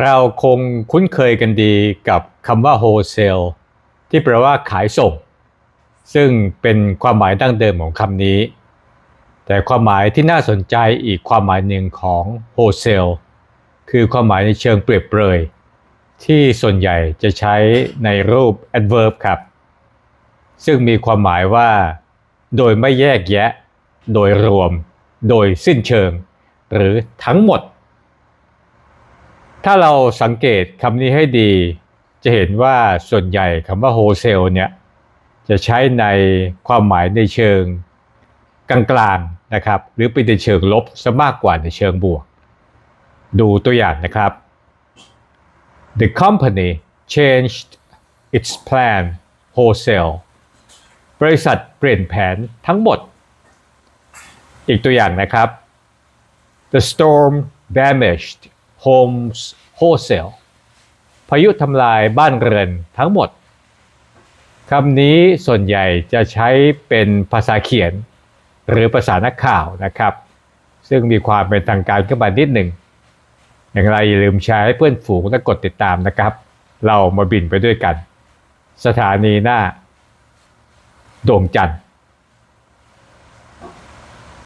เราคงคุ้นเคยกันดีกับคำว่า wholesale ที่แปลว่าขายส่ง ซึ่งเป็นความหมายดั้งเดิมของคำนี้ แต่ความหมายที่น่าสนใจอีกความหมายหนึ่งของ wholesale คือความหมายในเชิงเปรียบเปรย ที่ส่วนใหญ่จะใช้ในรูป adverb ครับ ซึ่งมีความหมายว่า โดยไม่แยกแยะ โดยรวม โดยสิ้นเชิง หรือทั้งหมด ถ้าเราสังเกตคำนี้ให้ดี จะเห็นว่าส่วนใหญ่คำว่า wholesale เนี่ยจะใช้ในความหมายในเชิงกลางๆนะครับ หรือเป็นในเชิงลบซะมากกว่าในเชิงบวก ดูตัวอย่างนะครับ The company changed its plan wholesale บริษัทเปลี่ยนแผนทั้งหมด อีกตัวอย่างนะครับ The storm damaged homes wholesale พายุทำลายบ้านเรือนทั้งหมดคำนี้ส่วนใหญ่จะใช้เป็นภาษาเขียน หรือภาษานักข่าวนะครับ ซึ่งมีความเป็นทางการขึ้นมานิดหนึ่ง อย่างไรอย่าลืมแชร์ให้เพื่อนฝูงและกดติดตามนะครับ เรามาบินไปด้วยกัน สถานีหน้าดวงจันทร์